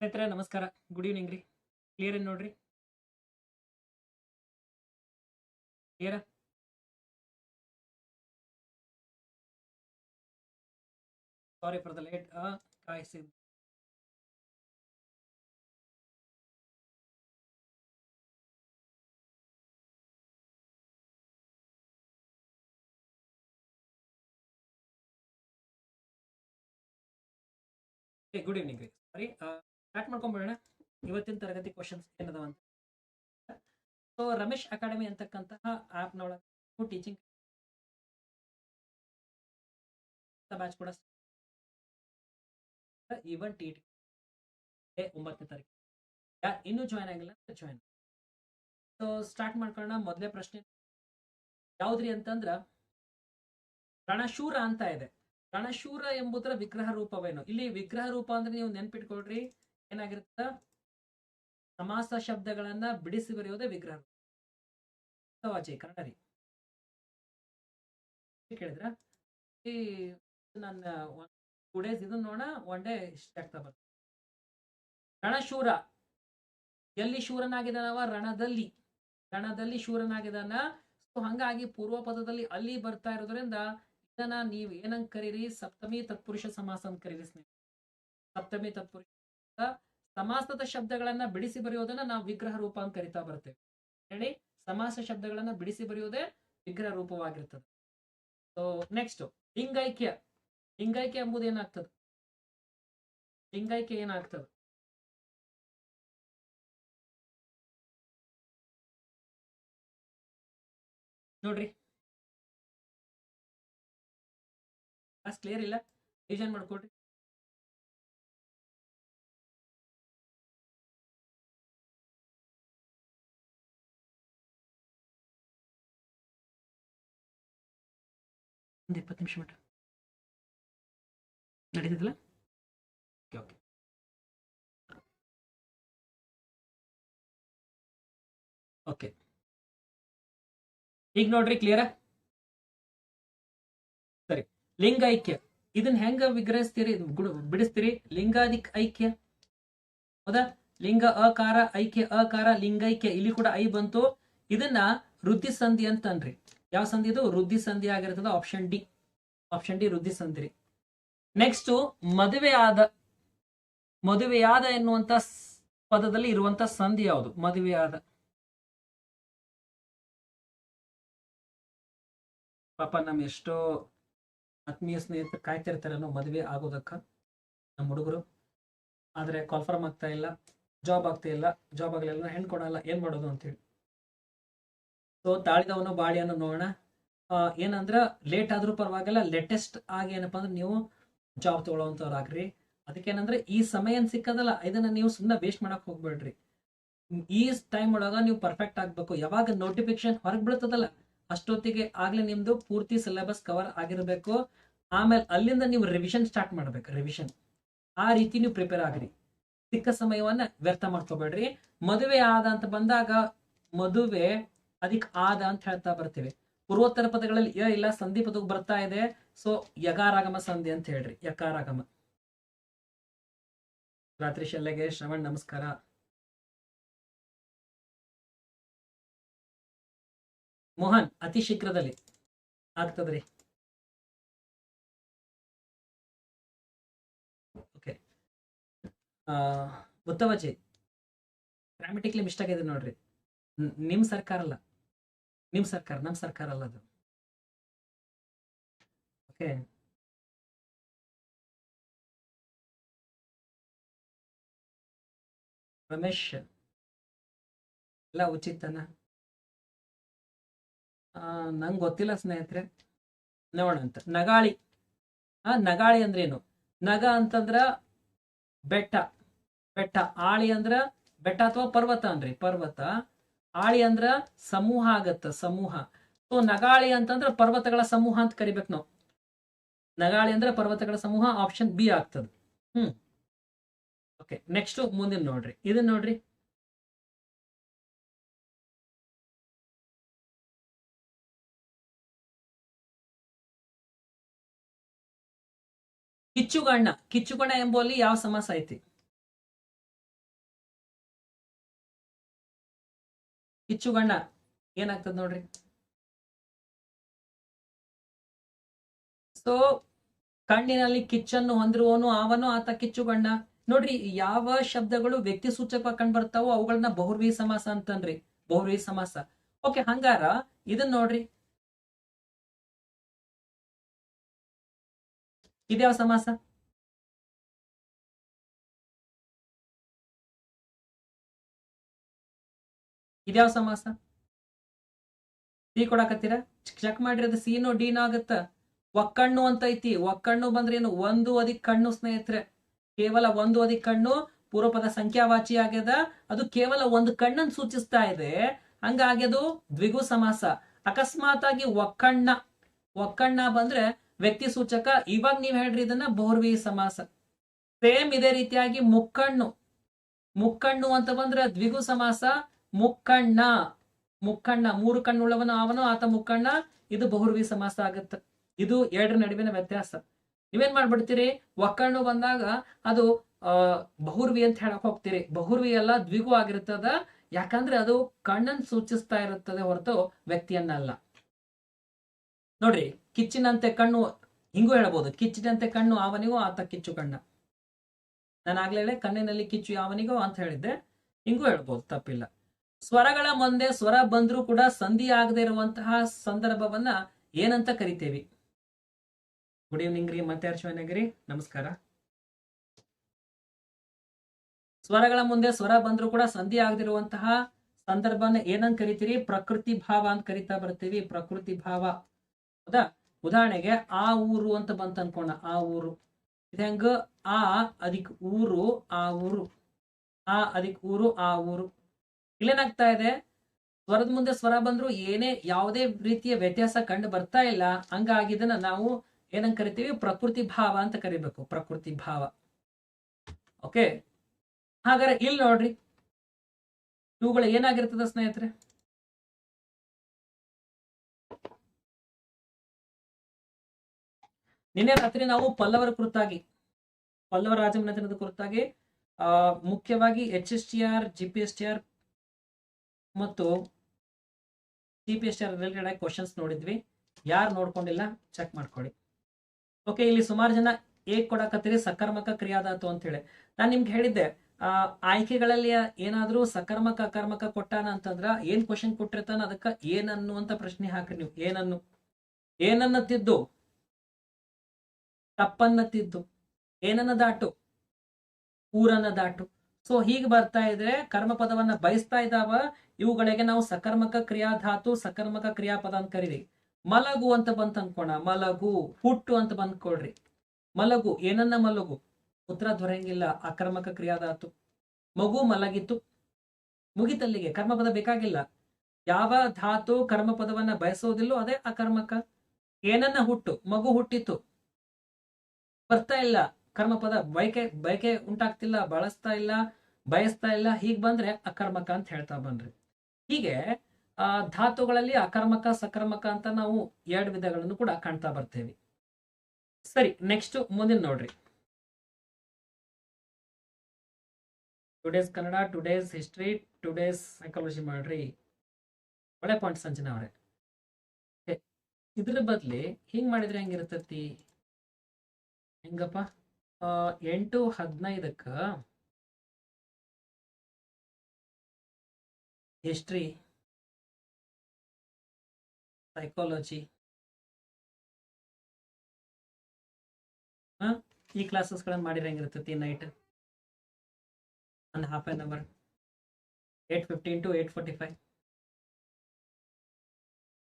ಸ್ನೇಹಿತರೆ, ನಮಸ್ಕಾರ. Good evening ರೀ. ಕ್ಲಿಯರ್ ಏನ್ ನೋಡ್ರಿ? ಕ್ಲಿಯರ ಸಾರಿ ಫಾರ್ ದ ಲೇಟ್ ಕಾಯಿಸಿ. ಗುಡ್ ಈವ್ನಿಂಗ್ ರೀ ಸಾರಿ ಸ್ಟಾರ್ಟ್ ಮಾಡ್ಕೊಂಡ್ಬಿಡೋಣ ಇವತ್ತಿನ ತರಗತಿ ಕ್ವಶನ್ಸ್ ಏನದಾವ ಅಂತ ಸೊ ರಮೇಶ್ ಅಕಾಡೆಮಿ ಅಂತಕ್ಕಂತಹ ಆ್ಯಪ್ನೊಳಗೆ ಟೀಚಿಂಗ್ ಬ್ಯಾಚ್ ಕೂಡ ಈವನ್ ಟಿ ಟಿ ಒಂಬತ್ತನೇ ತಾರೀಕು. ಯಾ, ಇನ್ನೂ ಜಾಯ್ನ್ ಆಗಿಲ್ಲ ಜಾಯ್ನ್ ಸೊ ಸ್ಟಾರ್ಟ್ ಮಾಡ್ಕೊಳ್ಳೋಣ. ಮೊದಲೇ ಪ್ರಶ್ನೆ. ಯಾವ್ದ್ರಿ ಅಂತಂದ್ರ, ರಣಶೂರ ಅಂತ ಇದೆ. ರಣಶೂರ ಎಂಬುದರ ವಿಗ್ರಹ ರೂಪವೇನು? ಇಲ್ಲಿ ವಿಗ್ರಹ ರೂಪ ಅಂದ್ರೆ ನೀವು ನೆನ್ಪಿಟ್ಕೊಳ್ರಿ. ಏನಾಗಿರುತ್ತ? ಸಮಾಸ ಶಬ್ದಗಳನ್ನ ಬಿಡಿಸಿ ಬರೆಯೋದೇ ವಿಗ್ರಹ. ವಾಚಿ, ಕನ್ನಡ ರೀ. ಕೇಳಿದ್ರ? ಈ ನನ್ನ ಟೂ ಡೇಸ್ ಇದನ್ನ ನೋಡೋಣ ಒನ್ ಡೇ ಇಷ್ಟ ಆಗ್ತಾ ಬರ್ತದೆ ರಣಶೂರ. ಎಲ್ಲಿ ಶೂರನಾಗಿದ್ದಾನವ? ರಣದಲ್ಲಿ. ರಣದಲ್ಲಿ ಶೂರನಾಗಿದ್ದಾನ? ಸೊ, ಹಂಗಾಗಿ ಪೂರ್ವ ಪದದಲ್ಲಿ ಅಲ್ಲಿ ಬರ್ತಾ ಇರೋದ್ರಿಂದ ಇದನ್ನ ನೀವ್ ಏನಂಗ್ ಕರೀರಿ? ಸಪ್ತಮಿ ತತ್ಪುರುಷ ಸಮಾಸ ಅಂತ ಕರೀರಿ ಸಪ್ತಮಿ ತತ್ಪುರುಷ ಸಮಾಸದ ಶಬ್ದಗಳನ್ನ ಬಿಡಿಸಿ ಬರೆಯೋದನ್ನ ನಾವು ವಿಗ್ರಹ ರೂಪ ಅಂತ ಕರಿತಾ ಬರ್ತೇವೆ. ಹೇಳಿ? ಸಮಾಸ ಶಬ್ದಗಳನ್ನ ಬಿಡಿಸಿ ಬರೆಯೋದೇ ವಿಗ್ರಹ ರೂಪವಾಗಿರ್ತದೆ. ಸೊ ನೆಕ್ಸ್ಟ್ ಲಿಂಗೈಕ್ಯ ಲಿಂಗೈಕ್ಯ ಎಂಬುದು ಏನಾಗ್ತದೆ? ಲಿಂಗೈಕ್ಯ ಏನಾಗ್ತದೆ? ನೋಡ್ರಿ. ಕ್ಲಿಯರ್ ಇಲ್ಲ? ರಿವಿಷನ್ ಮಾಡ್ಕೊಡ್ರಿ. ಒಂದು ಇಪ್ಪತ್ತು ನಿಮಿಷ ಬಿಟ್ಟು. ನಡೀತದಲ್ಲ ಓಕೆ ಓಕೆ ಈಗ ನೋಡ್ರಿ ಕ್ಲಿಯರ ಸರಿ. ಲಿಂಗ ಐಕ್ಯ. ಇದನ್ನ ಹೆಂಗ ವಿಗ್ರಹಿಸ್ತೀರಿ? ಬಿಡಿಸ್ತೀರಿ. ಲಿಂಗಾದಿಕ್ ಐಕ್ಯ. ಹೌದಾ? ಲಿಂಗ ಅಕಾರ, ಐಕ್ಯ, ಅಕಾರ, ಲಿಂಗೈಕ್ಯ. ಇಲ್ಲಿ ಕೂಡ ಐ ಬಂತು. ಇದನ್ನ ವೃದ್ಧಿ ಸಂಧಿ ಅಂತನ್ರಿ. ಯಾವ ಸಂಧಿ ಇದು ವೃದ್ಧಿ ಸಂಧಿ ಆಗಿರ್ತದ ಆಪ್ಷನ್ ಡಿ ಆಪ್ಷನ್ ಡಿ ವೃದ್ಧಿ ಸಂಧಿ. ನೆಕ್ಸ್ಟ್ ಮದುವೆ ಆದ ಮದುವೆಯಾದ ಎನ್ನುವಂತ ಪದದಲ್ಲಿ ಇರುವಂತ ಸಂಧಿ ಯಾವುದು? ಮದುವೆಯಾದ ಪಾಪ ನಮ್ಮ ಎಷ್ಟೋ ಆತ್ಮೀಯ ಸ್ನೇಹಿತರು ಕಾಯ್ತಿರ್ತಾರೆ ಅನ್ನೋ ಮದುವೆ ಆಗೋದಕ್ಕ ನಮ್ಮ ಹುಡುಗರು. ಆದ್ರೆ ಕನ್ಫರ್ಮ್ ಆಗ್ತಾ ಇಲ್ಲ ಜಾಬ್ ಆಗ್ತಾ ಇಲ್ಲ ಜಾಬ್ ಆಗಲಿಲ್ಲ ಹೆಣ್ಣು ಕೊಡಲ್ಲ ಏನ್ ಮಾಡೋದು ಅಂತೇಳಿ. ಸೊ ತಾಳಿದವನು ಬಾಡಿಯನ್ನು ನೋಡೋಣ. ಏನಂದ್ರೆ ಲೇಟ್ ಆದ್ರೂ ಪರವಾಗಿಲ್ಲ ಲೇಟೆಸ್ಟ್ ಆಗಿ ಏನಪ್ಪಾ ಅಂದ್ರೆ ನೀವು ಜಾಬ್ ತಗೊಳ್ಳೋಂಥವ್ರಾಗ್ರಿ ಅದಕ್ಕೇನಂದ್ರೆ ಈ ಸಮಯ ಸಿಕ್ಕದಲ್ಲ ಇದನ್ನ ನೀವು ಸುಮ್ಮನೆ ವೇಸ್ಟ್ ಮಾಡಕ್ ಹೋಗ್ಬೇಡ್ರಿ. ಈ ಟೈಮ್ ಒಳಗ ನೀವು ಪರ್ಫೆಕ್ಟ್ ಆಗ್ಬೇಕು. ಯಾವಾಗ ನೋಟಿಫಿಕೇಶನ್ ಹೊರಗ್ ಬೀಳ್ತದಲ್ಲ, ಅಷ್ಟೊತ್ತಿಗೆ ಆಗ್ಲೇ ನಿಮ್ದು ಪೂರ್ತಿ ಸಿಲೆಬಸ್ ಕವರ್ ಆಗಿರ್ಬೇಕು. ಆಮೇಲೆ ಅಲ್ಲಿಂದ ನೀವು ರಿವಿಷನ್ ಸ್ಟಾರ್ಟ್ ಮಾಡ್ಬೇಕು ರಿವಿಷನ್ ಆ ರೀತಿ ನೀವು ಪ್ರಿಪೇರ್ ಆಗ್ರಿ. ಸಿಕ್ಕ ಸಮಯವನ್ನ ವ್ಯರ್ಥ ಮಾಡ್ಕೋಬೇಡ್ರಿ. ಮದುವೆ ಆದ ಅಂತ ಬಂದಾಗ, ಮದುವೆ ಅದಕ್ಕೆ ಆದ ಅಂತ ಹೇಳ್ತಾ ಬರ್ತೀವಿ. ಪೂರ್ವೋತ್ತರ ಪದಗಳಲ್ಲಿ ಯ ಇಲ್ಲ, ಸಂಧಿ ಪದಕ್ಕೆ ಬರ್ತಾ ಇದೆ. ಸೊ, ಯಗಾರಾಗಮ, ಸಂಧಿ ಅಂತ ಹೇಳ್ರಿ. ಯಕಾರಾಗಮ. ರಾತ್ರಿ ಶಲ್ಲೆಗೆ ಶ್ರವಣ್, ನಮಸ್ಕಾರ. ಮೋಹನ್, ಅತಿ ಶೀಘ್ರದಲ್ಲಿ. ಆಗ್ತದ್ರಿ. ಓಕೆ. ಮುತ್ತವಜಿ. ಗ್ರಾಮೆಟಿಕ್ಲಿ ಮಿಸ್ಟೇಕ್ ಇದೆ ನೋಡ್ರಿ. ನಿಮ್ ಸರ್ಕಾರ ಅಲ್ಲ. ನಿಮ್ ಸರ್ಕಾರ, ನಮ್ ಸರ್ಕಾರ ಅಲ್ಲ ಅದು. ಓಕೆ. ರಮೇಶ್. ಎಲ್ಲ ಉಚಿತನ? ನಂಗ್ ಗೊತ್ತಿಲ್ಲ ಸ್ನೇಹಿತರೆ. ನೋಡೋಣ ಅಂತ. ನಗಾಳಿ. ಆ, ನಗಾಳಿ ಅಂದ್ರೇನು? ನಗ ಅಂತಂದ್ರ ಬೆಟ್ಟ. ಬೆಟ್ಟ. ಆಳಿ ಅಂದ್ರ ಬೆಟ್ಟ ಅಥವಾ ಪರ್ವತ ಅನ್ರಿ ಪರ್ವತ. ಆಳಿ ಅಂದ್ರ ಸಮೂಹ ಆಗತ್ತ, ಸಮೂಹ. ಸೊ ನಗಾಳಿ ಅಂತಂದ್ರ ಪರ್ವತಗಳ ಸಮೂಹ ಅಂತ ಕರಿಬೇಕು ನಾವು. ನಗಾಳಿ ಅಂದ್ರೆ ಪರ್ವತಗಳ ಸಮೂಹ ಆಪ್ಷನ್ ಬಿ ಆಗ್ತದ. ಹ್ಮ್. ಓಕೆ ನೆಕ್ಸ್ಟ್ ಮುಂದಿನ ನೋಡ್ರಿ. ಇದನ್ನ ನೋಡ್ರಿ. ಕಿಚ್ಚುಗಣ್ಣ. ಕಿಚ್ಚುಗಣ್ಣ ಎಂಬಲ್ಲಿ ಯಾವ ಸಮಾಸ ಐತಿ? ಕಿಚ್ಚುಗಣ್ಣ ಏನಾಗ್ತದ ನೋಡ್ರಿ? ಸೊ ಕಣ್ಣಿನಲ್ಲಿ ಕಿಚ್ಚನ್ನು ಹೊಂದಿರುವವನು ಅವನು ಆತ ಕಿಚ್ಚುಗಣ್ಣ ನೋಡ್ರಿ, ಯಾವ ಶಬ್ದಗಳು ವ್ಯಕ್ತಿ ಸೂಚಕವಾಗಿ ಕಂಡು ಬರ್ತಾವೋ ಅವುಗಳನ್ನ ಬಹುರ್ವಿ ಸಮಾಸ ಅಂತನ್ರಿ. ಬಹುರ್ವಿ ಸಮಾಸ. ಓಕೆ ಹಂಗಾರ ಇದನ್ನ ನೋಡ್ರಿ. ಇದ್ಯಾವ ಸಮಾಸ? ಇದ್ಯಾವ ಸಮಾಸ ಸಿ ಕೊಡಾಕತ್ತೀರ? ಚೆಕ್ ಮಾಡ್ರಿ ಅದು ಸಿನೋ ಡಿನೋ ಆಗತ್ತ? ಒಕ್ಕಣ್ಣು ಅಂತ ಐತಿ. ಒಕ್ಕಣ್ಣು ಬಂದ್ರೆ ಏನು? ಒಂದು ಅದಿಕ್ ಕಣ್ಣು ಸ್ನೇಹಿತರೆ. ಕೇವಲ ಒಂದು ಅದಿಕ್ ಕಣ್ಣು ಪೂರ್ವಪದ ಸಂಖ್ಯಾವಾಚಿ ಆಗ್ಯದ. ಅದು ಕೇವಲ ಒಂದು ಕಣ್ಣನ್ನು ಸೂಚಿಸ್ತಾ ಇದೆ. ಹಂಗಾಗಿ ಅದು ದ್ವಿಗು ಸಮಾಸ ಅಕಸ್ಮಾತ್ ಆಗಿ ಒಕ್ಕಣ್ಣ. ಒಕ್ಕಣ್ಣ ಬಂದ್ರೆ ವ್ಯಕ್ತಿ ಸೂಚಕ. ಇವಾಗ ನೀವ್ ಹೇಳ್ರಿ ಇದನ್ನ ಬೋರ್ವಿ ಸಮಾಸ ಸೇಮ್ ಇದೇ ರೀತಿಯಾಗಿ ಮುಕ್ಕಣ್ಣು. ಮುಕ್ಕಣ್ಣು ಅಂತ ಬಂದ್ರೆ ದ್ವಿಗು ಸಮಾಸ ಮುಕ್ಕಣ್ಣ ಮುಕ್ಕಣ್ಣ, ಮೂರು ಕಣ್ಣುಳ್ಳವನು ಅವನು ಆತ ಮುಕ್ಕಣ್ಣ. ಇದು ಬಹುರ್ವಿ ಸಮಾಸ ಆಗುತ್ತೆ. ಇದು ಎರಡರ ನಡುವಿನ ವ್ಯತ್ಯಾಸ. ನೀವೇನ್ ಮಾಡ್ಬಿಡ್ತೀರಿ? ಒಕ್ಕಣ್ಣು ಬಂದಾಗ ಅದು, ಆ, ಬಹುರ್ವಿ ಅಂತ ಹೇಳಕ್ ಹೋಗ್ತೀರಿ. ಬಹುರ್ವಿ ಎಲ್ಲ ದ್ವಿಗು ಆಗಿರ್ತದ. ಯಾಕಂದ್ರೆ ಅದು ಕಣ್ಣನ್ ಸೂಚಿಸ್ತಾ ಇರುತ್ತದೆ ಹೊರತು ವ್ಯಕ್ತಿಯನ್ನಲ್ಲ. ನೋಡ್ರಿ, ಕಿಚ್ಚಿನಂತೆ ಕಣ್ಣು, ಹಿಂಗೂ ಹೇಳ್ಬೋದು. ಕಿಚ್ಚಿನಂತೆ ಕಣ್ಣು ಅವನಿಗೂ ಆತ ಕಿಚ್ಚು ಕಣ್ಣ. ನಾನು ಆಗ್ಲೇ ಕಣ್ಣಿನಲ್ಲಿ ಕಿಚ್ಚು ಯಾವನಿಗೋ ಅಂತ ಹೇಳಿದ್ದೆ. ಹಿಂಗೂ ಹೇಳ್ಬೋದು, ತಪ್ಪಿಲ್ಲ. ಸ್ವರಗಳ ಮುಂದೆ ಸ್ವರ ಬಂದರೂ ಕೂಡ ಸಂಧಿ ಆಗದೆ ಇರುವಂತಹ ಸಂದರ್ಭವನ್ನ ಏನಂತ ಕರಿತೇವೆ. ಗುಡ್ ಈವ್ನಿಂಗ್ ರೀ, ಮತ್ತೆ ಹರ್ಷವನಗಿರಿ ನಮಸ್ಕಾರ. ಸ್ವರಗಳ ಮುಂದೆ ಸ್ವರ ಬಂದರೂ ಕೂಡ ಸಂಧಿ ಆಗದಿರುವಂತಹ ಸಂದರ್ಭನ ಏನಂತ ಕರಿತೀರಿ? ಪ್ರಕೃತಿ ಭಾವ ಅಂತ ಕರಿತಾ ಬರ್ತೀವಿ, ಪ್ರಕೃತಿ ಭಾವ. ಹೌದಾ? ಉದಾಹರಣೆಗೆ ಆ ಊರು ಅಂತ ಬಂತ ಅನ್ಕೋಣ, ಆ ಊರು. ಇದು ಹೆಂಗ? ಆ ಅದಿಕ್ ಊರು, ಆ ಊರು. ಆ ಅದಿಕ್ ಊರು, ಆ ಊರು. ಇಲ್ಲೇನಾಗ್ತಾ ಇದೆ? ಸ್ವರದ ಮುಂದೆ ಸ್ವರ ಬಂದ್ರು ಏನೇ ಯಾವುದೇ ರೀತಿಯ ವ್ಯತ್ಯಾಸ ಕಂಡು ಬರ್ತಾ ಇಲ್ಲ. ಹಂಗಾಗಿ ಇದನ್ನ ನಾವು ಏನಂತ ಕರಿತೀವಿ? ಪ್ರಕೃತಿ ಭಾವ ಅಂತ ಕರಿಬೇಕು. ಪ್ರಕೃತಿ ಭಾವ. ಓಕೆ? ಹಾಗಾದ್ರೆ ಇಲ್ಲಿ ನೋಡ್ರಿ. ಇವುಗಳು ಏನಾಗಿರ್ತದ ಸ್ನೇಹಿತರೆ? ನಿನ್ನೆ ರಾತ್ರಿ ನಾವು ಪಲ್ಲವರ ಕುರಿತಾಗಿ ಪಲ್ಲವ ರಾಜಮನೆತನದ ಕುರಿತಾಗಿ ಮುಖ್ಯವಾಗಿ H S T R G P S T R ಮತ್ತು ಸಿ ಪಿ ಎಸ್ ರಿಲೇಟೆಡ್ ಆಗಿ ಕ್ವಶನ್ಸ್ ನೋಡಿದ್ವಿ. ಯಾರು ನೋಡ್ಕೊಂಡಿಲ್ಲ ಚೆಕ್ ಮಾಡ್ಕೊಳ್ಳಿ. ಓಕೆ ಇಲ್ಲಿ ಸುಮಾರು ಜನ ಏಕ್ ಕೊಡಕತ್ತೀರಿ, ಸಕರ್ಮಕ ಕ್ರಿಯಾದಾತು ಅಂತ ಹೇಳಿ. ನಾನು ನಿಮ್ಗೆ ಹೇಳಿದ್ದೆ ಆಯ್ಕೆಗಳಲ್ಲಿ ಏನಾದರೂ ಸಕರ್ಮಕ, ಅಕರ್ಮಕ ಕೊಟ್ಟಾನ ಅಂತಂದ್ರ ಏನ್ ಕ್ವಶನ್ ಕೊಟ್ಟಿರ್ತಾನ, ಅದಕ್ಕ ಏನನ್ನು ಅಂತ ಪ್ರಶ್ನೆ ಹಾಕ್ರಿ ನೀವು. ಏನನ್ನು? ಏನನ್ನ ತಿದ್ದು ತಪ್ಪನ್ನ ತಿದ್ದು ಏನನ್ನ ದಾಟು? ಊರನ್ನ ದಾಟು? ಸೊ ಹೀಗೆ ಬರ್ತಾ ಇದ್ರೆ ಕರ್ಮಪದವನ್ನ ಬಯಸ್ತಾ ಇದ್ದಾವ, ಇವುಗಳಿಗೆ ನಾವು ಸಕರ್ಮಕ ಕ್ರಿಯಾಧಾತು, ಸಕರ್ಮಕ ಕ್ರಿಯಾಪದ ಅಂತ ಕರೀರಿ. ಮಲಗು ಅಂತ ಬಂತ ಅನ್ಕೋಣ, ಮಲಗು, ಹುಟ್ಟು ಅಂತ ಬಂದ್ಕೊಳ್ರಿ ಮಲಗು, ಏನನ್ನ ಮಲಗು? ಉತ್ತರ ದೊರೆಯಂಗಿಲ್ಲ, ಅಕರ್ಮಕ ಕ್ರಿಯಾಧಾತು. ಮಗು ಮಲಗಿತು, ಮುಗಿತಲ್ಲಿಗೆ, ಕರ್ಮಪದ ಬೇಕಾಗಿಲ್ಲ. ಯಾವ ಧಾತು ಕರ್ಮಪದವನ್ನ ಬಯಸೋದಿಲ್ಲೋ ಅದೇ ಅಕರ್ಮಕ. ಏನನ್ನ ಹುಟ್ಟು? ಮಗು ಹುಟ್ಟಿತು. ಬರ್ತಾ ಇಲ್ಲ, ಕರ್ಮಪದ ಬಯಕೆ ಬಯಕೆ ಉಂಟಾಗ್ತಿಲ್ಲ, ಬಳಸ್ತಾ ಇಲ್ಲ ಬಯಸ್ತಾ ಇಲ್ಲ, ಹೀಗ್ ಬಂದ್ರೆ ಅಕರ್ಮಕ ಅಂತ ಹೇಳ್ತಾ ಬಂದ್ರಿ ಹೀಗೆ, ಆ, ಧಾತುಗಳಲ್ಲಿ ಅಕರ್ಮಕ, ಸಕರ್ಮಕ ಅಂತ ನಾವು ಎರಡು ವಿಧಗಳನ್ನು ಕೂಡ ಕಾಣ್ತಾ ಬರ್ತೇವೆ. ಸರಿ ನೆಕ್ಸ್ಟ್ ಮುಂದಿನ ನೋಡ್ರಿ. Today's Kannada today's history today's psychology ಮಾಡ್ರಿ. ಒಳ್ಳೆ ಪಾಯಿಂಟ್ ಸಂಜನಾ ಅವರೇ. ಇದ್ರ ಬದ್ಲಿ ಹಿಂಗ್ ಮಾಡಿದ್ರೆ ಹೆಂಗಿರ್ತತಿ? ಹೆಂಗಪ್ಪ? ಎಂಟು, ಹದಿನೈದಕ್ಕ ಹಿಸ್ಟ್ರಿ ಸೈಕಾಲಜಿ ಈ ಕ್ಲಾಸಸ್ಗಳನ್ನು ಮಾಡಿದ್ರೆ ಹೆಂಗಿರ್ತೈತಿ ನೈಟ್ ಒಂದು half an hour eight fifteen to eight forty five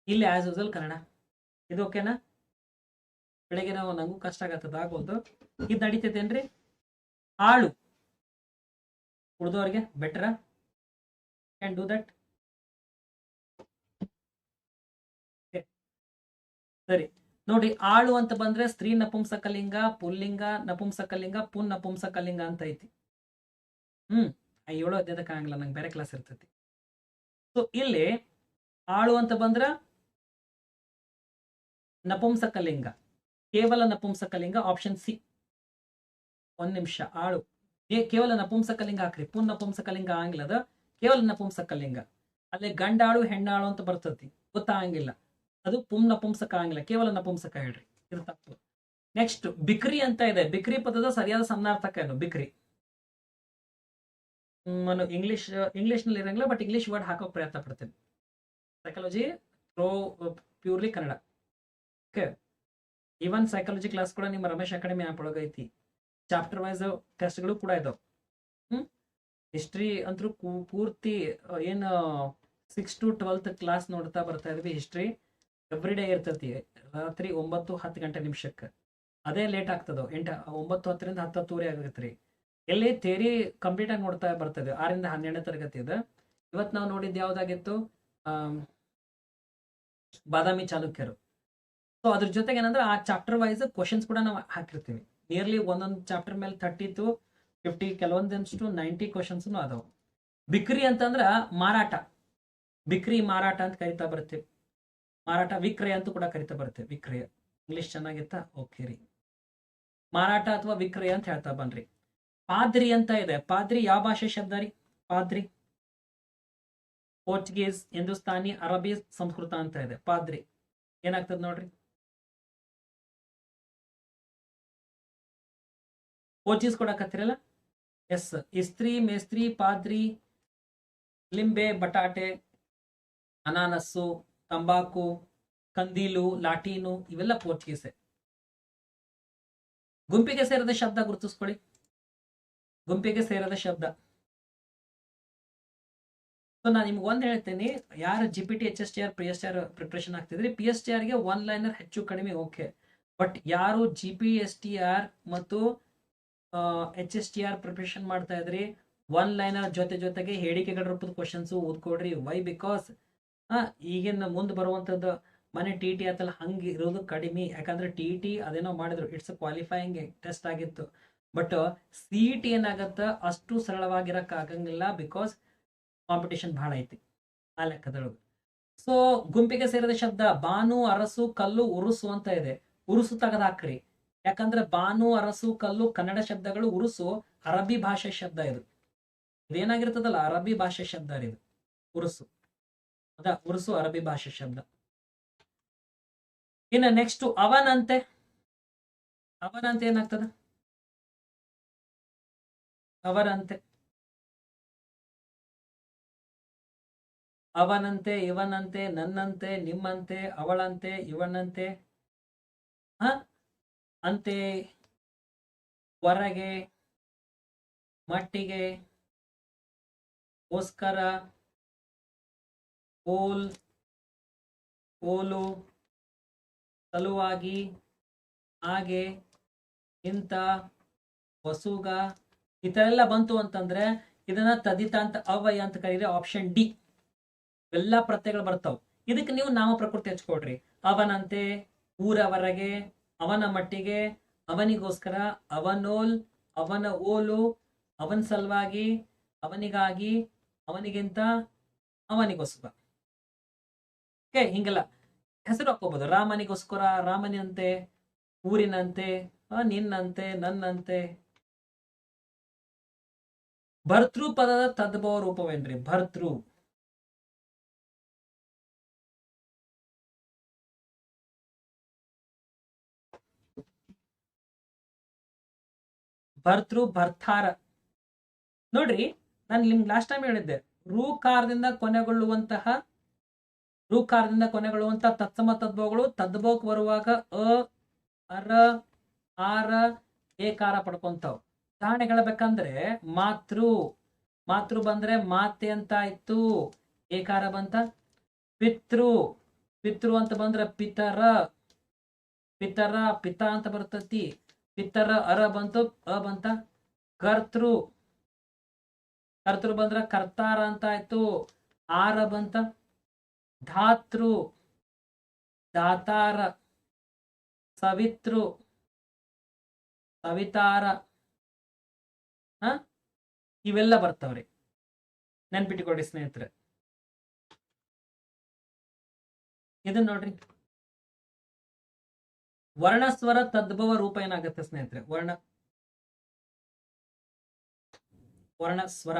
ಇಲ್ಲಿ ಆಸ್ ಯೂಸಲ್ ಕನ್ನಡ. ಇದು ಓಕೆನಾ ಬೆಳಗ್ಗೆ ನಾವು ನಂಗೂ ಕಷ್ಟ ಆಗತ್ತದ ಆಗೋದು ಇದು ನಡೀತೈತೇನ್ರಿ? ಆಳು ಉಳಿದವ್ರಿಗೆ ಬೆಟ್ರ ಕ್ಯಾನ್ do that? ಸರಿ. ನೋಡಿ, ಆಳು ಅಂತ ಬಂದ್ರೆ ಸ್ತ್ರೀ ನಪುಂಸಕಲಿಂಗ, ಪುಲ್ಲಿಂಗ, ನಪುಂಸಕಲಿಂಗ, ಪುನ್ ನಪುಂಸಕಲಿಂಗ ಅಂತ ಐತಿ. ಹ್ಮ್. ಏಳು ಅಧ್ಯಾಯದ ಕಾಣಂಗಿಲ್ಲ ನಂಗೆ ಬೇರೆ ಕ್ಲಾಸ್ ಇರ್ತೈತಿ. ಸೊ ಇಲ್ಲಿ ಆಳು ಅಂತ ಬಂದ್ರ ನಪುಂಸಕಲಿಂಗ. ಕೇವಲ ನಪುಂಸಕಲಿಂಗ ಆಪ್ಷನ್ ಸಿ ಒಂದ್ ನಿಮಿಷ, ಆಳು. ಕೇವಲ ನಪುಂಸಕಲಿಂಗ ಹಾಕ್ರಿ. ಪುನ್ ನಪುಂಸಕಲಿಂಗ ಆಗಿಲ್ಲದ ಕೇವಲ ನಪುಂಸಕಲಿಂಗ. ಅಲ್ಲಿ ಗಂಡಾಳು, ಹೆಣ್ಣಾಳು ಅಂತ ಬರ್ತತಿ. ಗೊತ್ತಾಗಂಗಿಲ್ಲ. ಅದು ಪುಂ ನಪುಂಸಕ ಆಗಿಲ್ಲ ಕೇವಲ ನಪುಂಸಕ ಹೇಳ್ರಿ. ಇದು ನೆಕ್ಸ್ಟ್ ಬಿಕ್ರಿ ಅಂತ ಇದೆ. ಬಿಕ್ರಿ ಪದದ ಸರಿಯಾದ ಸನ್ನಾರ್ಥಕ ಏನು? ಬಿಕ್ರಿ. ನಾನು ಇಂಗ್ಲಿಷ್ ಇಂಗ್ಲಿಷ್ನಲ್ಲಿ ಇರಂಗಿಲ್ಲ ಬಟ್ ಇಂಗ್ಲಿಷ್ ವರ್ಡ್ ಹಾಕೋ ಪ್ರಯತ್ನ ಪಡ್ತೇನೆ. Psychology pro purely Kannada. Okay even psychology class ಕೂಡ ನಿಮ್ಮ ರಮೇಶ್ ಅಕಾಡೆಮಿ ಆ್ಯಪ್ ಒಳಗೈತಿ. ಚಾಪ್ಟರ್ ವೈಸ್ ಟೆಸ್ಟ್ಗಳು ಕೂಡ ಇದಾವೆ. ಹಿಸ್ಟ್ರಿ ಅಂತೂ ಪೂರ್ತಿ ಏನು ಸಿಕ್ಸ್ ಟು ಟ್ವೆಲ್ತ್ ಕ್ಲಾಸ್ ನೋಡ್ತಾ ಬರ್ತಾ ಇದ್ವಿ ಹಿಸ್ಟ್ರಿ ಎವ್ರಿ ಡೇ ಇರ್ತೈತಿ. ರಾತ್ರಿ ಒಂಬತ್ತು ಹತ್ತು ಗಂಟೆ ನಿಮಿಷಕ್ಕೆ. ಅದೇ ಲೇಟ್ ಆಗ್ತದೋ? ಎಂಟು, ಒಂಬತ್ತು ಹತ್ತರಿಂದ ಹತ್ತು ಹತ್ತುವರೆ ಆಗತ್ತೆ ರೀ ಎಲ್ಲಿ ಥೇರಿ ಕಂಪ್ಲೀಟ್ ಆಗಿ ನೋಡ್ತಾ ಬರ್ತದೆ ಆರಿಂದ ಹನ್ನೆರಡನೇ ತರಗತಿ ಇದೆ ಇವತ್ತು ನಾವು ನೋಡಿದ್ದು ಯಾವ್ದಾಗಿತ್ತು? ಬಾದಾಮಿ ಚಾಲುಕ್ಯರು. ಸೊ ಅದ್ರ ಜೊತೆಗೆ ಏನಂದ್ರೆ ಆ ಚಾಪ್ಟರ್ ವೈಸ್ ಕ್ವಶನ್ಸ್ ಕೂಡ ನಾವು ಹಾಕಿರ್ತೀವಿ. ನಿಯರ್ಲಿ ಒಂದೊಂದು ಚಾಪ್ಟರ್ ಮೇಲೆ ಥರ್ಟಿ ಟು ಫಿಫ್ಟಿ ಕೆಲವೊಂದಷ್ಟು ನೈಂಟಿ ಕ್ವಶನ್ಸ್ನು ಅದಾವ ಬಿಕ್ರಿ ಅಂತಂದ್ರೆ ಮಾರಾಟ. ಬಿಕ್ರಿ, ಮಾರಾಟ ಅಂತ ಕರಿತಾ ಬರ್ತೀವಿ ಮಾರಾಟ, ವಿಕ್ರಯ ಅಂತ ಕೂಡ ಕರಿತಾ ಬರ್ತೇವೆ ವಿಕ್ರಯ. ಇಂಗ್ಲಿಷ್ ಚೆನ್ನಾಗಿತ್ತಾ? ಓಕೆ ರೀ. ಮಾರಾಟ ಅಥವಾ ವಿಕ್ರಯ ಅಂತ ಹೇಳ್ತಾ ಬನ್ರಿ. ಪಾದ್ರಿ ಅಂತ ಇದೆ. ಪಾದ್ರಿ ಯಾವ ಭಾಷೆ ಶಬ್ದ ರೀ? ಪಾದ್ರಿ. ಪೋರ್ಚುಗೀಸ್, ಹಿಂದೂಸ್ತಾನಿ, ಅರಬಿ ಸಂಸ್ಕೃತ ಅಂತ ಇದೆ. ಪಾದ್ರಿ. ಏನಾಗ್ತದೆ ನೋಡ್ರಿ? ಪೋರ್ಚುಗೀಸ್ ಕೊಡಕತ್ತಿರಲ್ಲ ಎಸ್, ಇಸ್ತ್ರಿ, ಮೇಸ್ತ್ರಿ, ಪಾದ್ರಿ, ಲಿಂಬೆ, ಬಟಾಟೆ, ಅನಾನಸ್ಸು, ತಂಬಾಕು, ಕಂದೀಲು, ಲಾಟೀನು, ಇವೆಲ್ಲ ಪೋರ್ಚುಗೀಸೆ. ಗುಂಪಿಗೆ ಸೇರದ ಶಬ್ದ ಗುರುತಿಸ್ಕೊಳ್ಳಿ. ಗುಂಪಿಗೆ ಸೇರದ ಶಬ್ದ. ಸೊ ನಾನು ನಿಮ್ಗೆ ಒಂದ್ ಹೇಳ್ತೇನೆ, ಯಾರು G P T H S T R P S T R preparation ಆಗ್ತಿದ್ರಿ P S T ಆರ್ಗೆ ಒನ್ ಲೈನರ್ ಹೆಚ್ಚು ಕಡಿಮೆ ಓಕೆ ಬಟ್ ಯಾರು G P S T R ಮತ್ತು H S T R preparation ಮಾಡ್ತಾ ಇದ್ರಿ. ಒನ್ ಲೈನರ್ ಜೊತೆ ಜೊತೆಗೆ ಹೇಳಿಕೆಗಳ ರೂಪದ ಕ್ವಶನ್ಸ್ ಓದ್ಕೊಡ್ರಿ ವೈ ಬಿಕಾಸ್ ಈಗಿನ ಮುಂದೆ ಬರುವಂತದ್ದು ಮನೆ ಟಿ ಟಿ ಆತಲ್ಲ, ಹಂಗೆ ಇರೋದು ಕಡಿಮೆ. ಯಾಕಂದ್ರೆ ಟಿ ಟಿ ಅದೇನೋ ಮಾಡಿದ್ರು. ಇಟ್ಸ್ ಕ್ವಾಲಿಫೈಯಿಂಗ್ ಟೆಸ್ಟ್ ಆಗಿತ್ತು. ಬಟ್ ಸಿ ಟಿ ಏನಾಗತ್ತ? ಅಷ್ಟು ಸರಳವಾಗಿರಕ್ ಆಗಂಗಿಲ್ಲ ಬಿಕಾಸ್ ಕಾಂಪಿಟೇಷನ್ ಬಹಳ ಐತಿ. ಆ ಲೆಕ್ಕದೊಳಗೆ. ಸೊ ಗುಂಪಿಗೆ ಸೇರಿದ ಶಬ್ದ, ಬಾನು, ಅರಸು, ಕಲ್ಲು, ಉರುಸು ಅಂತ ಇದೆ. ಉರುಸು ತೆಗೆದು ಹಾಕ್ರಿ ಯಾಕಂದ್ರೆ ಬಾನು, ಅರಸು, ಕಲ್ಲು, ಕನ್ನಡ ಶಬ್ದಗಳು ಉರುಸು ಅರಬ್ಬಿ ಭಾಷೆ ಶಬ್ದ ಇದು. ಇದೇನಾಗಿರ್ತದಲ್ಲ? ಅರಬ್ಬಿ ಭಾಷೆ ಶಬ್ದ ಇದು. ಉರುಸು. ಅದ ಉರುಸು ಅರಬ್ಬಿ ಭಾಷೆ ಶಬ್ದ. ಇನ್ನು ನೆಕ್ಸ್ಟ್ ಅವನಂತೆ. ಅವನಂತೆ ಏನಾಗ್ತದ? ಅವರಂತೆ ಅವನಂತೆ, ಇವನಂತೆ, ನನ್ನಂತೆ, ನಿಮ್ಮಂತೆ, ಅವಳಂತೆ, ಇವನಂತೆ. ಹ? ಅಂತೆ ಹೊರಗೆ ಮಟ್ಟಿಗೆ ಗೋಸ್ಕರ ಓಲ್ ಓಲು ಸಲುವಾಗಿ ಹಾಗೆ ಇಂಥ ವಸುಗ ಈ ಥರ ಎಲ್ಲ ಬಂತು ಅಂತಂದ್ರೆ ಇದನ್ನ ತದಿತ ಅಂತ ಅವಯ ಅಂತ ಕರೀರಿ ಆಪ್ಷನ್ ಡಿ ಎಲ್ಲ ಪ್ರತ್ಯಯಗಳು ಬರ್ತಾವ. ಇದಕ್ಕೆ ನೀವು ನಾಮ ಪ್ರಕೃತಿ ಹಚ್ಕೊಡ್ರಿ ಅವನಂತೆ ಊರವರೆಗೆ ಅವನ ಮಟ್ಟಿಗೆ ಅವನಿಗೋಸ್ಕರ ಅವನೋಲ್, ಅವನ ಓಲು, ಅವನ ಸಲುವಾಗಿ ಅವನಿಗಾಗಿ, ಅವನಿಗಿಂತ ಅವನಿಗೋಸ್ಕರ. ಓಕೆ ಹಿಂಗೆಲ್ಲ. ಹೆಸರು ಹಾಕೋಬಹುದು ರಾಮನಿಗೋಸ್ಕರ ರಾಮನಂತೆ ಊರಿನಂತೆ ನಿನ್ನಂತೆ, ನನ್ನಂತೆ. ಭರ್ತೃ ಪದದ ತದ್ಭವ ರೂಪವೇನ್ರಿ? ಭರ್ತೃ. ಭರ್ತೃ ಭರ್ತಾರ. ನೋಡ್ರಿ, ನಾನು ನಿಮ್ಗೆ ಲಾಸ್ಟ್ ಟೈಮ್ ಹೇಳಿದ್ದೆ ರೂಕಾರದಿಂದ ಕೊನೆಗೊಳ್ಳುವಂತಹ ರೂಕಾರದಿಂದ ಕೊನೆಗೊಳ್ಳುವಂತಹ ತತ್ಸಮ ತದ್ಭವಗಳು, ತದ್ಭವಕ್ಕೆ ಬರುವಾಗ ಅ, ಅರ, ಆರ, ಏಕಾರ ಪಡ್ಕೊಂತಾವ್. ಉದಾಹರಣೆ ಹೇಳ್ಬೇಕಂದ್ರೆ, ಮಾತೃ ಮಾತೃ ಬಂದ್ರೆ ಮಾತೆ ಅಂತ ಆಯ್ತು, ಏಕಾರ ಬಂತ? ಪಿತೃ ಪಿತೃ ಅಂತ ಬಂದ್ರೆ ಪಿತರ ಪಿತರ, ಪಿತ ಅಂತ ಬರ್ತತಿ. ಪಿತರ ಅರ ಬಂತು, ಅ ಬಂತ. ಕರ್ತೃ ಕರ್ತೃ ಬಂದ್ರ ಕರ್ತಾರ ಅಂತ ಆಯ್ತು. ಆರ ಬಂತ. ಧಾತೃ, ದಾತಾರ. ಸವಿತೃ, ಸವಿತಾರ. ಹ? ಇವೆಲ್ಲ ಬರ್ತಾವ್ರಿ. ನೆನ್ಪಿಟ್ಕೊಡಿ ಸ್ನೇಹಿತರೆ. ಇದನ್ನ ನೋಡ್ರಿ. ವರ್ಣಸ್ವರ ತದ್ಭವ ರೂಪ ಏನಾಗುತ್ತೆ ಸ್ನೇಹಿತರೆ? ವರ್ಣ ವರ್ಣ ಸ್ವರ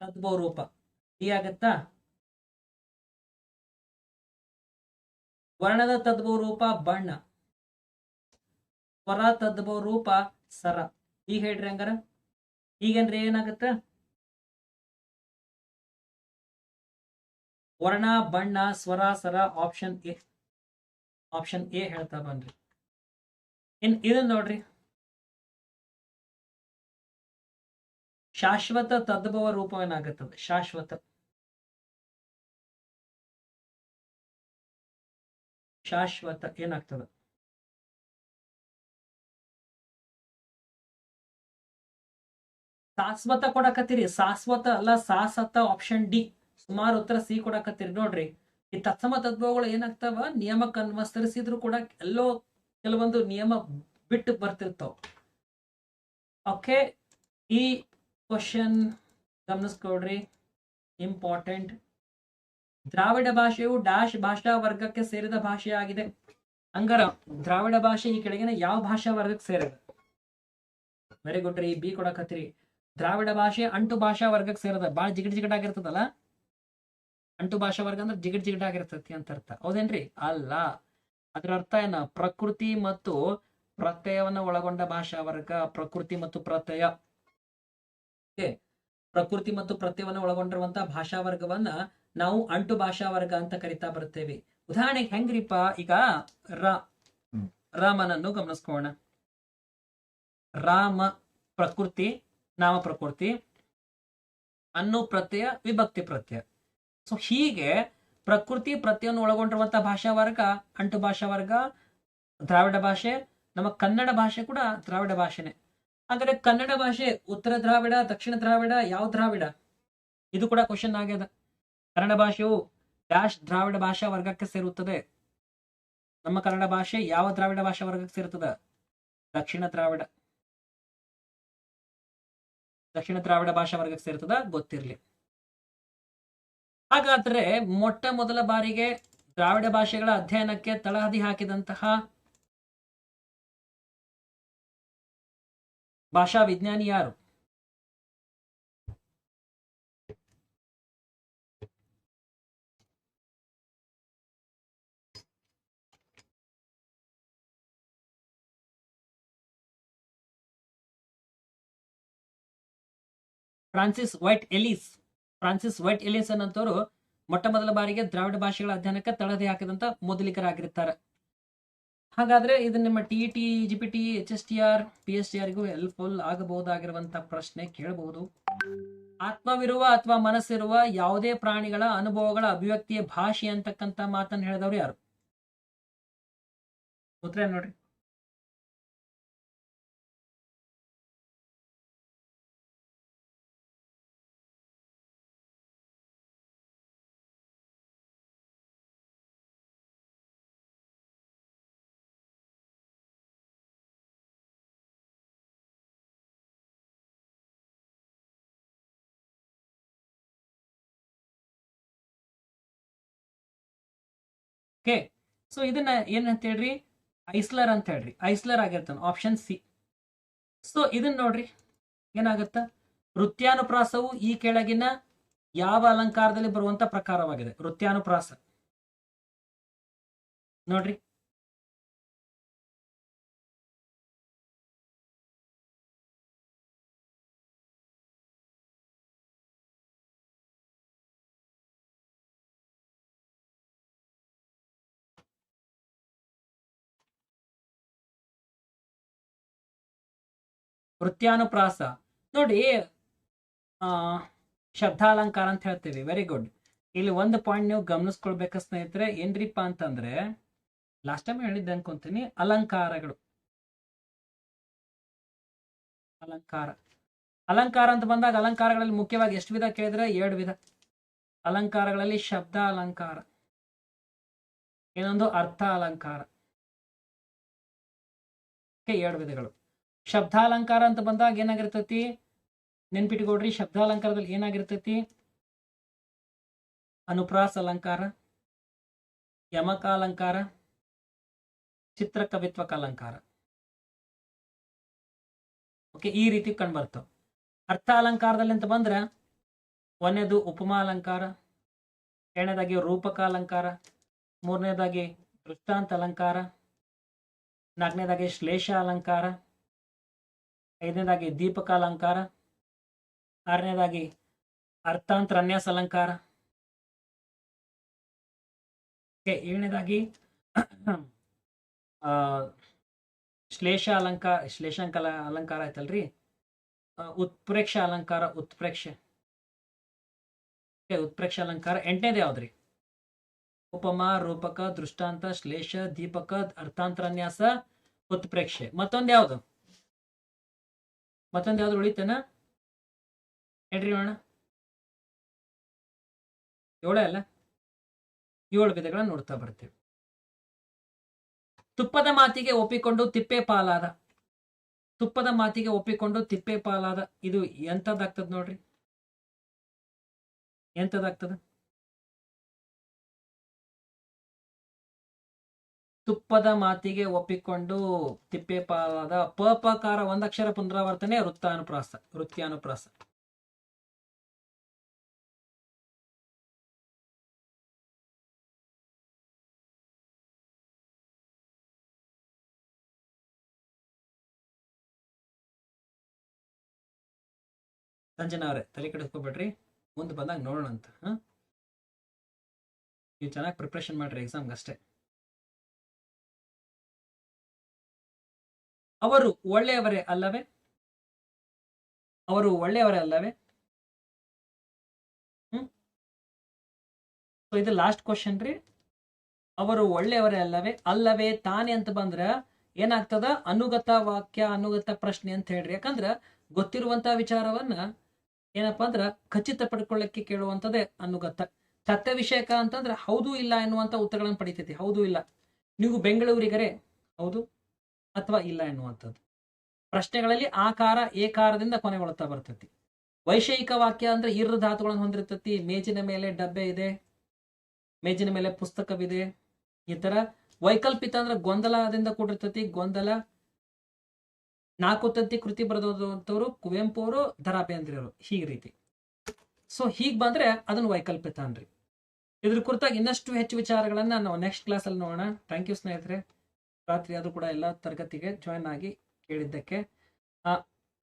ತದ್ಭವ ರೂಪ. ಡಿ ಆಗತ್ತಾ? ವರ್ಣದ ತದ್ಭವ ರೂಪ ಬಣ್ಣ. ಸ್ವರ ತದ್ಭವ ರೂಪ ಸರ. ಈಗ ಹೇಳ್ರಿ ಹಂಗಾರ. ಈಗೇನ್ರಿ ಏನಾಗತ್ತ? ವರ್ಣ, ಬಣ್ಣ, ಸ್ವರ, ಸರ ಆಪ್ಷನ್ ಎ ಆಪ್ಷನ್ ಎ ಹೇಳ್ತಾ ಬನ್ರಿ ಇನ್ ಇದನ್ನ ನೋಡ್ರಿ. ಶಾಶ್ವತ ತದ್ಭವ ರೂಪವೇನಾಗುತ್ತದೆ? ಶಾಶ್ವತ. ಶಾಶ್ವತ ಏನಾಗ್ತದೆ? ಶಾಶ್ವತ ಕೊಡಕತ್ತೀರಿ. ಶಾಶ್ವತ ಅಲ್ಲ ಶಾಶ್ವತ ಆಪ್ಷನ್ ಡಿ ಸುಮಾರು ಉತ್ತರ ಸಿ ಕೊಡಕತ್ತೀರಿ. ನೋಡ್ರಿ. ಈ ತತ್ಸಮ ತದ್ಭವಗಳು ಏನಾಗ್ತಾವ? ನಿಯಮಕ್ಕೆ ಅನ್ವಸ್ತರಿಸಿದ್ರು ಕೂಡ ಎಲ್ಲೋ ಕೆಲವೊಂದು ನಿಯಮ ಬಿಟ್ಟು ಬರ್ತಿರ್ತಾವ. ಓಕೆ ಈ ಕ್ವಶನ್ ಗಮನಿಸ್ಕೊಡ್ರಿ ಇಂಪಾರ್ಟೆಂಟ್ ದ್ರಾವಿಡ ಭಾಷೆಯು ಡ್ಯಾಶ್ ಭಾಷಾ ವರ್ಗಕ್ಕೆ ಸೇರಿದ ಭಾಷೆಯಾಗಿದೆ ಹಂಗಾರ ದ್ರಾವಿಡ ಭಾಷೆ ಈ ಕೆಳಗಿನ ಯಾವ ಭಾಷಾ ವರ್ಗಕ್ಕೆ ಸೇರಿದೆ? ವೆರಿ ಗುಡ್ ರೀ ಬಿ ಕೊಡಕತ್ರಿ ದ್ರಾವಿಡ ಭಾಷೆ ಅಂಟು ಭಾಷಾ ವರ್ಗಕ್ಕೆ ಸೇರದ. ಭಾಳ ಜಿಗಿಟ್ ಜಿಗಟ್ ಆಗಿರ್ತದಲ್ಲ ಅಂಟು ಭಾಷಾ ವರ್ಗ ಅಂದ್ರೆ ಜಿಗಿಟ್ ಜಿಗಿಟ್ ಆಗಿರ್ತತಿ ಅಂತ ಅರ್ಥ. ಹೌದೇನ್ರಿ? ಅಲ್ಲ. ಅದ್ರ ಅರ್ಥ ಏನ? ಪ್ರಕೃತಿ ಮತ್ತು ಪ್ರತ್ಯಯವನ್ನ ಒಳಗೊಂಡ ಭಾಷಾ ವರ್ಗ ಪ್ರಕೃತಿ ಮತ್ತು ಪ್ರತ್ಯಯ. ಪ್ರಕೃತಿ ಮತ್ತು ಪ್ರತ್ಯಯವನ್ನ ಒಳಗೊಂಡಿರುವಂತಹ ಭಾಷಾ ವರ್ಗವನ್ನ ನಾವು ಅಂಟು ಭಾಷಾ ವರ್ಗ ಅಂತ ಕರಿತಾ ಬರ್ತೇವೆ. ಉದಾಹರಣೆಗೆ ಹೆಂಗ್ರಿಪ್ಪ ಈಗ ರ ರಾಮನನ್ನು ಗಮನಿಸ್ಕೋಣ. ರಾಮ ಪ್ರಕೃತಿ ನಾಮ ಪ್ರಕೃತಿ ಅನ್ನು ಪ್ರತ್ಯಯ ವಿಭಕ್ತಿ ಪ್ರತ್ಯಯ. ಸೊ ಹೀಗೆ ಪ್ರಕೃತಿ ಪ್ರತಿಯೊಂದು ಒಳಗೊಂಡಿರುವಂತಹ ಭಾಷಾ ವರ್ಗ, ಅಂಟು ಭಾಷಾ ವರ್ಗ, ದ್ರಾವಿಡ ಭಾಷೆ, ನಮ್ಮ ಕನ್ನಡ ಭಾಷೆ ಕೂಡ ದ್ರಾವಿಡ ಭಾಷೆನೆ. ಹಾಗಾದ್ರೆ ಕನ್ನಡ ಭಾಷೆ ಉತ್ತರ ದ್ರಾವಿಡ, ದಕ್ಷಿಣ ದ್ರಾವಿಡ, ಯಾವ ದ್ರಾವಿಡ? ಇದು ಕೂಡ ಕ್ವಶನ್ ಆಗ್ಯದ. ಕನ್ನಡ ಭಾಷೆಯು ಡ್ಯಾಶ್ ದ್ರಾವಿಡ ಭಾಷಾ ವರ್ಗಕ್ಕೆ ಸೇರುತ್ತದೆ. ನಮ್ಮ ಕನ್ನಡ ಭಾಷೆ ಯಾವ ದ್ರಾವಿಡ ಭಾಷಾ ವರ್ಗಕ್ಕೆ ಸೇರುತ್ತದೆ? ದಕ್ಷಿಣ ದ್ರಾವಿಡ. ದಕ್ಷಿಣ ದ್ರಾವಿಡ ಭಾಷಾ ವರ್ಗಕ್ಕೆ ಸೇರ್ತದ ಗೊತ್ತಿರ್ಲಿ. ಹಾಗಾದ್ರೆ ಮೊಟ್ಟ ಮೊದಲ ಬಾರಿಗೆ ದ್ರಾವಿಡ ಭಾಷೆಗಳ ಅಧ್ಯಯನಕ್ಕೆ ತಳಹದಿ ಹಾಕಿದಂತಹ ಭಾಷಾ ವಿಜ್ಞಾನಿ ಯಾರು? Francis White Ellis. Francis White ಎಲಿಯನ್ಸನ್ ಅಂತವರು ಮೊಟ್ಟ ಮೊದಲ ಬಾರಿಗೆ ದ್ರಾವಿಡ ಭಾಷೆಗಳ ಅಧ್ಯಯನಕ್ಕೆ ತಳದಿ ಹಾಕಿದಂತ ಮೊದಲಿಗರಾಗಿರ್ತಾರೆ. ಹಾಗಾದ್ರೆ ಇದು ನಿಮ್ಮ T T G P T H S T R P S T ಆರ್ಗೂ helpful ಆಗಬಹುದಾಗಿರುವಂತ ಪ್ರಶ್ನೆ ಕೇಳಬಹುದು. ಆತ್ಮವಿರುವ ಅಥವಾ ಮನಸ್ಸಿರುವ ಯಾವುದೇ ಪ್ರಾಣಿಗಳ ಅನುಭವಗಳ ಅಭಿವ್ಯಕ್ತಿಯ ಭಾಷೆ ಅಂತಕ್ಕಂತ ಮಾತನ್ನು ಹೇಳಿದವರು ಯಾರು? ಉತ್ತರ ನೋಡ್ರಿ. ಓಕೆ? ಸೊ ಇದನ್ನ ಏನಂತ ಹೇಳ್ರಿ? ಐಸ್ಲರ್ ಅಂತ ಹೇಳ್ರಿ. ಐಸ್ಲರ್ ಆಗಿರ್ತಾನೆ ಆಪ್ಷನ್ ಸಿ ಸೊ ಇದನ್ನ ನೋಡ್ರಿ, ಏನಾಗತ್ತ? ವೃತ್ಯಾನುಪ್ರಾಸವು ಈ ಕೆಳಗಿನ ಯಾವ ಅಲಂಕಾರದಲ್ಲಿ ಬರುವಂತ ಪ್ರಕಾರವಾಗಿದೆ? ವೃತ್ಯಾನುಪ್ರಾಸ. ನೋಡ್ರಿ. ವೃತ್ಯಾನುಪ್ರಾಸ. ನೋಡಿ, ಆ, ಶಬ್ದಾಲಂಕಾರ ಅಂತ ಹೇಳ್ತೀವಿ. ವೆರಿ ಗುಡ್ ಇಲ್ಲಿ ಒಂದು ಪಾಯಿಂಟ್ ನೀವು ಗಮನಿಸ್ಕೊಳ್ಬೇಕ ಸ್ನೇಹಿತರೆ. ಏನ್ರಿಪ್ಪ ಅಂತಂದ್ರೆ ಲಾಸ್ಟ್ ಟೈಮ್ ಹೇಳಿದ್ದೆ ಅನ್ಕೊಂತೀನಿ, ಅಲಂಕಾರಗಳು. ಅಲಂಕಾರ. ಅಲಂಕಾರ ಅಂತ ಬಂದಾಗ ಅಲಂಕಾರಗಳಲ್ಲಿ ಮುಖ್ಯವಾಗಿ ಎಷ್ಟು ವಿಧ ಕೇಳಿದ್ರೆ? ಎರಡು ವಿಧ. ಅಲಂಕಾರಗಳಲ್ಲಿ ಶಬ್ದ ಅಲಂಕಾರ. ಇನ್ನೊಂದು ಅರ್ಥ ಅಲಂಕಾರ. ಎರಡು ವಿಧಗಳು. ಶಬ್ದಾಲಂಕಾರ ಅಂತ ಬಂದಾಗ ಏನಾಗಿರ್ತೈತಿ? ನೆನ್ಪಿಟ್ಕೊಡ್ರಿ ಶಬ್ದಾಲಂಕಾರದಲ್ಲಿ ಏನಾಗಿರ್ತೈತಿ? ಅನುಪ್ರಾಸ ಅಲಂಕಾರ ಯಮಕಾಲಂಕಾರ ಚಿತ್ರ ಕವಿತ್ವಕ ಅಲಂಕಾರ ಓಕೆ, ಈ ರೀತಿ ಕಂಡು ಬರ್ತಾವ ಅರ್ಥ ಅಲಂಕಾರದಲ್ಲಿ ಅಂತ ಬಂದ್ರೆ ಒಂದನೇದು ಉಪಮಾ ಅಲಂಕಾರ ಎರಡನೇದಾಗಿ ರೂಪಕ ಅಲಂಕಾರ ಮೂರನೇದಾಗಿ ದೃಷ್ಟಾಂತ ಅಲಂಕಾರ ನಾಲ್ಕನೇದಾಗಿ ಶ್ಲೇಷ ಅಲಂಕಾರ ಐದನೇದಾಗಿ ದೀಪಕ ಅಲಂಕಾರ ಆರನೇದಾಗಿ ಅರ್ಥಾಂತರ ಅನ್ಯಾಸ ಅಲಂಕಾರ ಏಳನೇದಾಗಿ ಶ್ಲೇಷ ಅಲಂಕಾರ ಶ್ಲೇಷಾಂಕ ಅಲಂಕಾರ ಆಯ್ತಲ್ರಿ? ಉತ್ಪ್ರೇಕ್ಷ ಅಲಂಕಾರ, ಉತ್ಪ್ರೇಕ್ಷೆ. ಉತ್ಪ್ರೇಕ್ಷ ಅಲಂಕಾರ. ಎಂಟನೇದು ಯಾವ್ದ್ರಿ? ಉಪಮಾ, ರೂಪಕ, ದೃಷ್ಟಾಂತ, ಶ್ಲೇಷ, ದೀಪಕ, ಅರ್ಥಾಂತರನ್ಯಾಸ, ಉತ್ಪ್ರೇಕ್ಷೆ. ಮತ್ತೊಂದು ಯಾವ್ದು? ಮತ್ತೊಂದು ಯಾವ್ದು ಉಳಿತೇನ? ಹೇಳ್ರಿ ನೋಡೋಣ ಏಳೇ ಅಲ್ಲ? ಏಳು ವಿಧಗಳನ್ನ ನೋಡ್ತಾ ಬರ್ತೇವೆ. ತುಪ್ಪದ ಮಾತಿಗೆ ಒಪ್ಪಿಕೊಂಡು ತಿಪ್ಪೆ ಪಾಲಾದ. ತುಪ್ಪದ ಮಾತಿಗೆ ಒಪ್ಪಿಕೊಂಡು ತಿಪ್ಪೆ ಪಾಲಾದ. ಇದು ಎಂಥದ್ದಾಗ್ತದ ನೋಡ್ರಿ? ಎಂತದಾಗ್ತದ ತುಪ್ಪದ ಮಾತಿಗೆ ಒಪ್ಪಿಕೊಂಡು ತಿಪ್ಪೆ ಪಾಲಾದ ಪಪಕಾರ ಒಂದಕ್ಷರ ಪುನರಾವರ್ತನೆ ವೃತ್ತಾನುಪ್ರಾಸ, ವೃತ್ತಿಯಾನುಪ್ರಾಸ. ಸಂಜನಾ ಅವರೇ, ತಲೆ ಕೆಡಿಸ್ಕೋಬೇಡ್ರಿ. ಮುಂದೆ ಬಂದಾಗ ನೋಡೋಣ ಅಂತ ನೀವು ಚೆನ್ನಾಗಿ ಪ್ರಿಪ್ರೇಷನ್ ಮಾಡ್ರಿ ಎಕ್ಸಾಮ್ಗೆ ಅಷ್ಟೇ ಅವರು ಒಳ್ಳೆಯವರೇ ಅಲ್ಲವೇ? ಅವರು ಒಳ್ಳೆಯವರೇ ಅಲ್ಲವೇ? ಹ್ಮ್? ಇದು ಲಾಸ್ಟ್ ಕ್ವಶನ್ ರೀ. ಅವರು ಒಳ್ಳೆಯವರೇ ಅಲ್ಲವೇ? ಅಲ್ಲವೇ ತಾನೇ ಅಂತ ಬಂದ್ರ ಏನಾಗ್ತದ? ಅನುಗತ ವಾಕ್ಯ, ಅನುಗತ ಪ್ರಶ್ನೆ ಅಂತ ಹೇಳ್ರಿ. ಯಾಕಂದ್ರ ಗೊತ್ತಿರುವಂತ ವಿಚಾರವನ್ನ ಏನಪ್ಪಾ ಅಂದ್ರ ಖಚಿತ ಪಡ್ಕೊಳ್ಳಕ್ಕೆ ಕೇಳುವಂತದ್ದೇ ಅನುಗತ. ಸತ್ಯ ವಿಷಯಕ ಅಂತಂದ್ರೆ ಹೌದು ಇಲ್ಲ ಎನ್ನುವಂತ ಉತ್ತರಗಳನ್ನು ಪಡಿತೈತಿ. ಹೌದು ಇಲ್ಲ. ನೀವು ಬೆಂಗಳೂರಿಗರೇ? ಹೌದು. ಅಥವಾ ಇಲ್ಲ ಎನ್ನುವಂಥದ್ದು. ಪ್ರಶ್ನೆಗಳಲ್ಲಿ ಆಕಾರ ಏಕಾರದಿಂದ ಕೊನೆಗೊಳ್ತಾ ಬರ್ತತಿ. ವೈಷಯಿಕ ವಾಕ್ಯ ಅಂದ್ರೆ ಇರ್ರ ಧಾತುಗಳನ್ನು ಹೊಂದಿರ್ತತಿ. ಮೇಜಿನ ಮೇಲೆ ಡಬ್ಬೆ ಇದೆ. ಮೇಜಿನ ಮೇಲೆ ಪುಸ್ತಕವಿದೆ. ಈ ತರ ವೈಕಲ್ಪಿತ ಅಂದ್ರೆ ಗೊಂದಲದಿಂದ ಕೂಡಿರ್ತತಿ. ಗೊಂದಲ. ನಾಲ್ಕು ತಂತಿ ಕೃತಿ ಬರೆದವರು ಕುವೆಂಪು ಅವರು ದರಾ ಹೀಗೆ ರೀತಿ. ಸೊ ಹೀಗ್ ಬಂದ್ರೆ ಅದನ್ನ ವೈಕಲ್ಪಿತ ಅನ್ರಿ ಇದ್ರ ಕುರಿತಾಗಿ ಇನ್ನಷ್ಟು ಹೆಚ್ಚು ವಿಚಾರಗಳನ್ನ ನಾವು ನೆಕ್ಸ್ಟ್ ಕ್ಲಾಸ್ ಅಲ್ಲಿ ನೋಡೋಣ. ಥ್ಯಾಂಕ್ ಯು ಸ್ನೇಹಿತರೆ. ರಾತ್ರಿ ಅದು ಕೂಡ ಎಲ್ಲ ತರಗತಿಗೆ ಜಾಯ್ನ್ ಆಗಿ ಕೇಳಿದ್ದಕ್ಕೆ.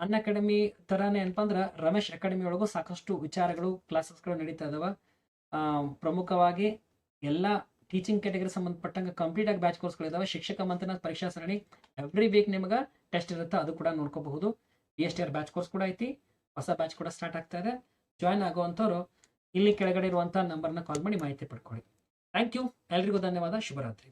ಅನ್ ಅಕಾಡೆಮಿ ತರಾನೇ ಏನಪ್ಪ ಅಂದ್ರೆ ರಮೇಶ್ ಅಕಾಡೆಮಿ ಒಳಗೂ ಸಾಕಷ್ಟು ವಿಚಾರಗಳು ಕ್ಲಾಸಸ್ಗಳು ನಡೀತಾ ಇದಾವ. ಪ್ರಮುಖವಾಗಿ ಎಲ್ಲ ಟೀಚಿಂಗ್ ಕ್ಯಾಟಗರಿ ಸಂಬಂಧಪಟ್ಟಂಗೆ ಕಂಪ್ಲೀಟ್ ಆಗಿ ಬ್ಯಾಚ್ ಕೋರ್ಸ್ಗಳಿದಾವೆ ಶಿಕ್ಷಕ ಮಂಥನ ಪರೀಕ್ಷಾ ಸರಣಿ ಎವ್ರಿ ವೀಕ್ ನಿಮಗೆ ಟೆಸ್ಟ್ ಇರುತ್ತೆ, ಅದು ಕೂಡ ನೋಡ್ಕೋಬಹುದು. B S T R batch course ಕೂಡ ಐತಿ, ಹೊಸ ಬ್ಯಾಚ್ ಕೂಡ ಸ್ಟಾರ್ಟ್ ಆಗ್ತಾ ಇದೆ. ಜಾಯ್ನ್ ಆಗುವಂಥವ್ರು ಇಲ್ಲಿ ಕೆಳಗಡೆ ಇರುವಂಥ ನಂಬರ್ನ ಕಾಲ್ ಮಾಡಿ ಮಾಹಿತಿ ಪಡ್ಕೊಳ್ಳಿ. ಥ್ಯಾಂಕ್ ಯು ಎಲ್ರಿಗೂ ಧನ್ಯವಾದ. ಶುಭರಾತ್ರಿ.